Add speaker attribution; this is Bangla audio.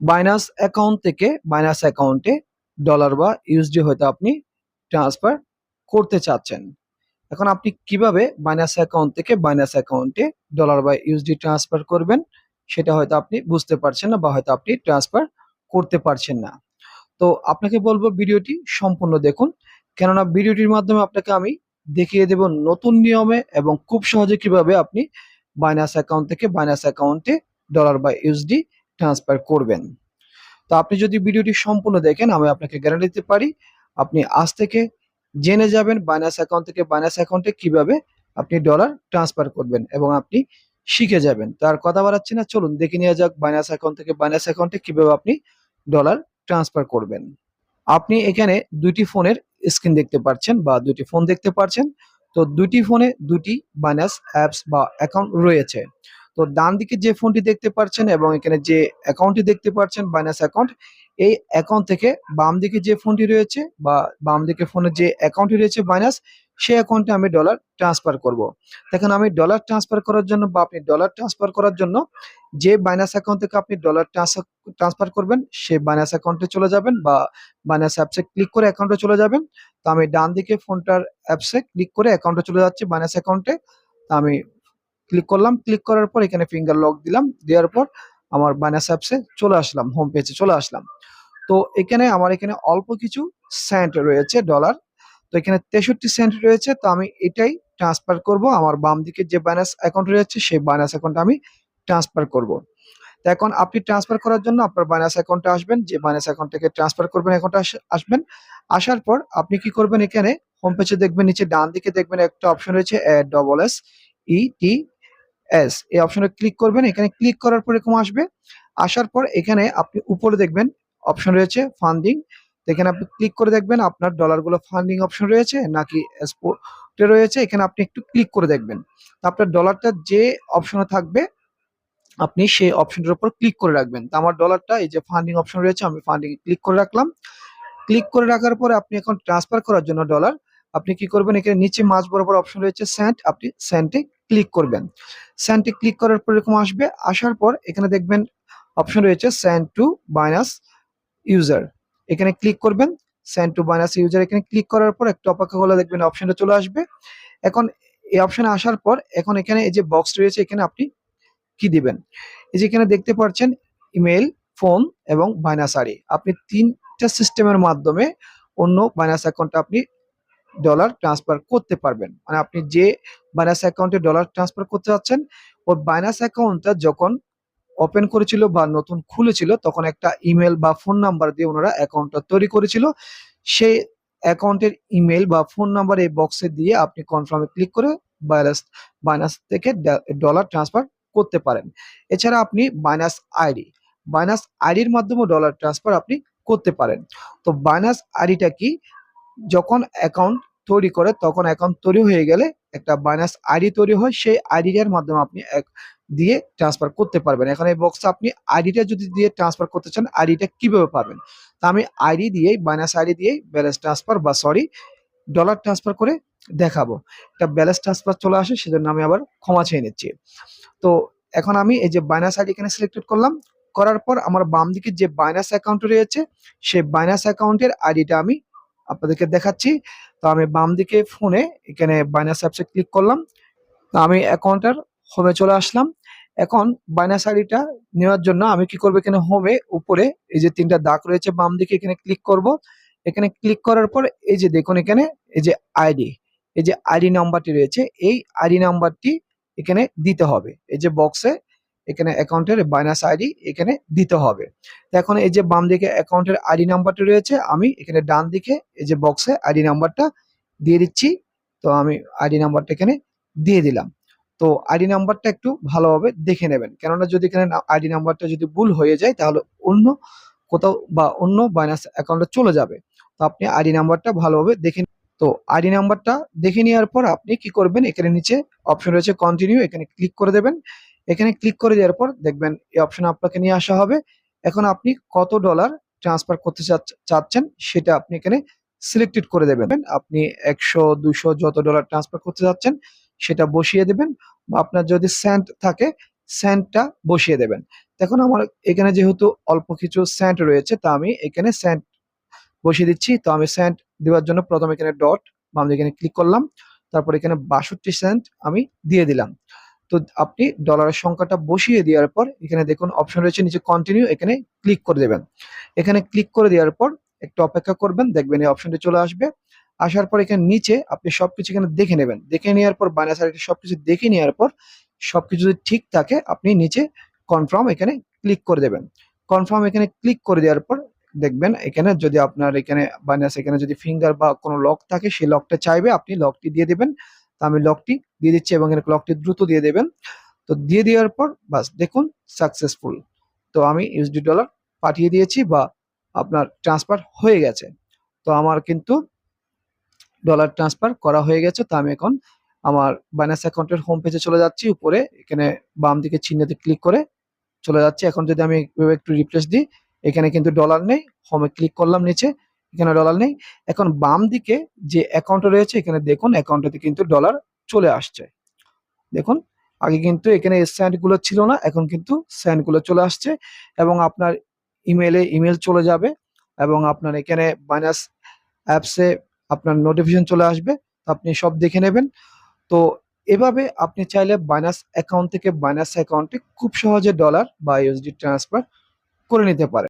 Speaker 1: বাইনাস অ্যাকাউন্ট থেকে বাইনাস অ্যাকাউন্টে ডলার বা ইউএসডি হয়তো আপনি ট্রান্সফার করতে চাচ্ছেন। এখন আপনি কীভাবে বাইনাস অ্যাকাউন্ট থেকে বাইনাস অ্যাকাউন্টে ডলার বা ইউএসডি ট্রান্সফার করবেন সেটা হয়তো আপনি বুঝতে পারছেন না বা হয়তো আপনি ট্রান্সফার করতে পারছেন না। তো আপনাকে বলব ভিডিওটি সম্পূর্ণ দেখুন। কেননা ভিডিওটির মাধ্যমে আপনাকে আমি দেখিয়ে দেব নতুন নিয়মে এবং খুব সহজে কীভাবে আপনি বাইনাস অ্যাকাউন্ট থেকে বাইনাস অ্যাকাউন্টে ডলার বা ইউএসডি ট্রান্সফার করবেন। তো আপনি যদি ভিডিওটি সম্পূর্ণ দেখেন, আমি আপনাকে গ্যারান্টি দিতে পারি, আপনি আজ থেকে জেনে যাবেন বাইনাস অ্যাকাউন্ট থেকে বাইনাস অ্যাকাউন্টে কীভাবে আপনি ডলার ট্রান্সফার করবেন এবং আপনি শিখে যাবেন। তার কথা বাড়াচ্ছি না, চলুন দেখে নেওয়া যাক বাইনাস অ্যাকাউন্ট থেকে বাইনাস অ্যাকাউন্টে কীভাবে আপনি ডলার ট্রান্সফার করবেন। আপনি এখানে দুটি ফোনের স্ক্রিন দেখতে পাচ্ছেন বা দুটি ফোন দেখতে পাচ্ছেন। তো দুটি ফোনে দুটি বাইনাস অ্যাপস বা অ্যাকাউন্ট রয়েছে। তো ডান দিকে যে ফোনটি দেখতে পাচ্ছেন এবং এখানে যে অ্যাকাউন্টটি দেখতে পাচ্ছেন বাইনাস অ্যাকাউন্ট এই অ্যাকাউন্ট থেকে বাম দিকে যে ফোনটি রয়েছে বা বাম দিকে ফোনের যে অ্যাকাউন্টটি রয়েছে বাইনাস সেই অ্যাকাউন্টে আমি ডলার ট্রান্সফার করব। দেখেন, আমি ডলার ট্রান্সফার করার জন্য বা আপনি ডলার ট্রান্সফার করার জন্য যে বাইনাস অ্যাকাউন্ট থেকে আপনি ডলার ট্রান্সফার করবেন সেই বাইনাস অ্যাকাউন্টে চলে যাবেন বা বাইনাস অ্যাপসে ক্লিক করে অ্যাকাউন্টে চলে যাবেন। তো আমি ডান দিকে ফোনটার অ্যাপসে ক্লিক করে অ্যাকাউন্টে চলে যাচ্ছি বাইনাস অ্যাকাউন্টে আমি ক্লিক করলাম ক্লিক করার পর এখানে ফিঙ্গার লক দিলাম, দেওয়ার পর আমার বাইনাস অ্যাপসে চলে আসলাম হোম পেজে চলে আসলাম। তো এখানে আমার এখানে অল্প কিছু সেন্ট রয়েছে ডলার তো এখানে তেষট্টি সেন্ট রয়েছে, তো আমি এটাই ট্রান্সফার করব। আমার বাম দিকে যে বাইনাস অ্যাকাউন্ট রয়েছে, সেই বাইনাস অ্যাকাউন্টে আমি ট্রান্সফার করব। তো এখন আপনি ট্রান্সফার করার জন্য আপনার বাইনাস অ্যাকাউন্টে আসবেন, যে বাইনাস অ্যাকাউন্ট থেকে ট্রান্সফার করবেন অ্যাকাউন্টে আসবেন। আসার পর আপনি কি করবেন এখানে হোম পেজে দেখবেন, নিচে ডান দিকে দেখবেন একটা অপশন রয়েছে A double S E T S এই অপশনে ক্লিক করবেন। এখানে ক্লিক করার পর এরকম আসবে। আসার পর এখানে আপনি উপরে দেখবেন অপশন রয়েছে ফান্ডিং এখানে আপনি ক্লিক করে দেখবেন, আপনার ডলারগুলো ফান্ডিং অপশন রয়েছে নাকি এক্সপোর্টে রয়েছে। এখানে আপনি একটু ক্লিক করে দেখবেন। আপনার ডলারটা যে অপশনে থাকবে, আপনি সেই অপশনটার উপর ক্লিক করে রাখবেন। তো আমার ডলারটা এই যে ফান্ডিং অপশন রয়েছে, আমি ফান্ডিং ক্লিক করে রাখলাম। ক্লিক করে রাখার পরে আপনি এখন ট্রান্সফার করার জন্য ডলার আপনি কি করবেন, এখানে নিচে মাঝ বরাবর অপশন রয়েছে সেন্ট আপনি সেন্টে ক্লিক করবেন। সেন্টে ক্লিক করার পর এরকম আসবে। আসার পর এখানে দেখবেন অপশন রয়েছে সেন্ড টু বাইনাস ইউজার এখানে ক্লিক করবেন সেন্ড টু বাইনাস ইউজার এখানে ক্লিক করার পর একটু অপেক্ষা করলে দেখবেন অপশনটা চলে আসবে। এখন এই অপশনে আসার পর এখন এখানে এই যে বক্স রয়েছে, এখানে আপনি কি দিবেন? এই যে এখানে দেখতে পাচ্ছেন ইমেল ফোন এবং বাইনাস আড়ি আপনি তিনটা সিস্টেমের মাধ্যমে অন্য বাইনাস অ্যাকাউন্টটা আপনি ডলার ট্রান্সফার করতে পারবেন। মানে আপনি যে বাইনাস অ্যাকাউন্টে ডলার ট্রান্সফার করতে যাচ্ছেন, ওই বাইনাস অ্যাকাউন্টটা যখন ওপেন করেছিল বা নতুন খুলেছিল, তখন একটা ইমেল বা ফোন নাম্বার দিয়ে ওনারা অ্যাকাউন্টটা তৈরি করেছিল। সেই অ্যাকাউন্টের ইমেল বা ফোন নাম্বার এই বক্সে দিয়ে আপনি কনফার্মে ক্লিক করে বাইনাস বাইনাস থেকে ডলার ট্রান্সফার করতে পারেন। এছাড়া আপনি বাইনাস আইডি বাইনাস আইডির মাধ্যমে ডলার ট্রান্সফার আপনি করতে পারেন। তো বাইনাস আইডিটা কি? যখন অ্যাকাউন্ট তৈরি করে, তখন অ্যাকাউন্ট তৈরি হয়ে গেলে একটা বাইনাস আইডি তৈরি হয়। সেই আইডিটার মাধ্যমে আপনি দিয়ে ট্রান্সফার করতে পারবেন। এখন এই বক্সে আপনি আইডিটা যদি দিয়ে ট্রান্সফার করতে চান আইডিটা কীভাবে পাবেন? তা আমি আইডি দিয়েই বাইনাস আইডি দিয়েই ব্যালেন্স ট্রান্সফার বা সরি ডলার ট্রান্সফার করে দেখাবো। এটা ব্যালেন্স ট্রান্সফার চলে আসে, সেজন্য আমি আবার ক্ষমা চেয়ে নিচ্ছি। তো এখন আমি এই যে বাইনাস আইডি এখানে সিলেক্টেড করলাম। করার পর আমার বাম দিকে যে বাইনাস অ্যাকাউন্ট রয়েছে, সেই বাইনাস অ্যাকাউন্টের আইডিটা আমি আপনাদেরকে দেখাচ্ছি। তো আমি বাম দিকে ফোনে এখানে বাইনাস অ্যাপসে ক্লিক করলাম। তো আমি অ্যাকাউন্টার হোমে চলে আসলাম। এখন বাইনাস আইডিটা নেওয়ার জন্য আমি কি করব এখানে হোমে উপরে এই যে তিনটা দাগ রয়েছে বাম দিকে এখানে ক্লিক করব। এখানে ক্লিক করার পর এই যে দেখুন এখানে এই যে আইডি এই যে আইডি নাম্বারটি রয়েছে, এই আইডি নাম্বারটি এখানে দিতে হবে। এই যে বক্সে এখানে অ্যাকাউন্টের বাইনাস আইডি এখানে দিতে হবে। এখন এই যে বাম দিকে অ্যাকাউন্টের আইডি নাম্বারটি রয়েছে, আমি এখানে ডান দিকে এই যে বক্সে আইডি নাম্বারটা দিয়ে দিচ্ছি। তো আমি আইডি নাম্বারটা এখানে দিয়ে দিলাম। তো আইডি নাম্বারটা একটু ভালোভাবে দেখে নেবেন। কেননা যদি এখানে আইডি নাম্বারটা যদি ভুল হয়ে যায়, তাহলে অন্য কোথাও বা অন্য বাইনাস অ্যাকাউন্টে চলে যাবে। তো আপনি আইডি নাম্বারটা ভালোভাবে দেখে তো আইডি নাম্বারটা দেখে নেওয়ার পর আপনি কি করবেন? এখানে নিচে অপশন রয়েছে কন্টিনিউ এখানে ক্লিক করে দেবেন। এখানে ক্লিক করে দেওয়ার পর দেখবেন এই অপশন আপনাকে নিয়ে আসা হবে। এখন আপনি কত ডলার ট্রান্সফার করতে চাচ্ছেন সেটা আপনি এখানে সিলেক্টেড করে দেবেন। আপনি একশো, দুশো যত ডলার ট্রান্সফার করতে চাচ্ছেন সেটা বসিয়ে দেবেন বা আপনার যদি স্যান্ড থাকে স্যান্ডটা বসিয়ে দেবেন। দেখুন আমার এখানে যেহেতু অল্প কিছু সেন্ট রয়েছে, তা আমি এখানে সেন্ট বসিয়ে দিচ্ছি। তো আমি সেন্ট দেওয়ার জন্য প্রথমে এখানে ডট বা আমি এখানে ক্লিক করলাম। তারপর এখানে বাষট্টি সেন্ট আমি দিয়ে দিলাম। তো আপনি ডলারের সংখ্যাটা বসিয়ে দেওয়ার পর, এখানে দেখুন অপশন রয়েছে, নিচে কন্টিনিউ এখানে ক্লিক করে দেবেন। এখানে ক্লিক করে দেওয়ার পর, একটু অপেক্ষা করবেন, দেখবেন এই অপশনটি চলে আসবে। আসার পর এখানে নিচে আপনি সবকিছু এখানে দেখে নেবেন। দেখে নেওয়ার পর বাইনাস আরেকটি সবকিছু দেখে নেওয়ার পর, সবকিছু যদি ঠিক থাকে, আপনি নিচে কনফার্ম এখানে ক্লিক করে দেবেন। কনফার্ম এখানে ক্লিক করে দেওয়ার পর, দেখবেন এখানে যদি আপনার এখানে বাইনাস এখানে যদি ফিঙ্গার বা কোনো লক থাকে, সেই লকটা চাইবে, আপনি লকটি দিয়ে দেবেন। আমি লকটি দিয়ে দিচ্ছি এবং এখানে লকটি দ্রুত দিয়ে দেবেন। তো দিয়ে দেওয়ার পর বাস, দেখুন সাকসেসফুল তো আমি ইউএসডি ডলার পাঠিয়ে দিয়েছি বা আপনার ট্রান্সফার হয়ে গেছে। তো আমার কিন্তু ডলার ট্রান্সফার করা হয়ে গেছে। তো আমি এখন আমার বাইনাস অ্যাকাউন্টের হোম পেজে চলে যাচ্ছি। উপরে এখানে বাম দিকে চিহ্নতে ক্লিক করে চলে যাচ্ছে। এখন যদি আমি একটু রিপ্লেস দিই, এখানে কিন্তু ডলার নেই। হোমে ক্লিক করলাম নিচে। এখানে ডলার নেই। এখন বাম দিকে যে অ্যাকাউন্ট রয়েছে, এখানে দেখুন অ্যাকাউন্টে কিন্তু ডলার চলে আসছে। দেখুন, আগে কিন্তু এখানে স্যান্ডগুলো ছিল না, এখন কিন্তু স্যান্ডগুলো চলে আসছে এবং আপনার ইমেলে ইমেল চলে যাবে এবং আপনার এখানে বাইনাস অ্যাপসে আপনার নোটিফিকেশন চলে আসবে। আপনি সব দেখে নেবেন। তো এভাবে আপনি চাইলে বাইনাস অ্যাকাউন্ট থেকে বাইনাস অ্যাকাউন্টে খুব সহজে ডলার বা ইউএসডি ট্রান্সফার করে নিতে পারেন।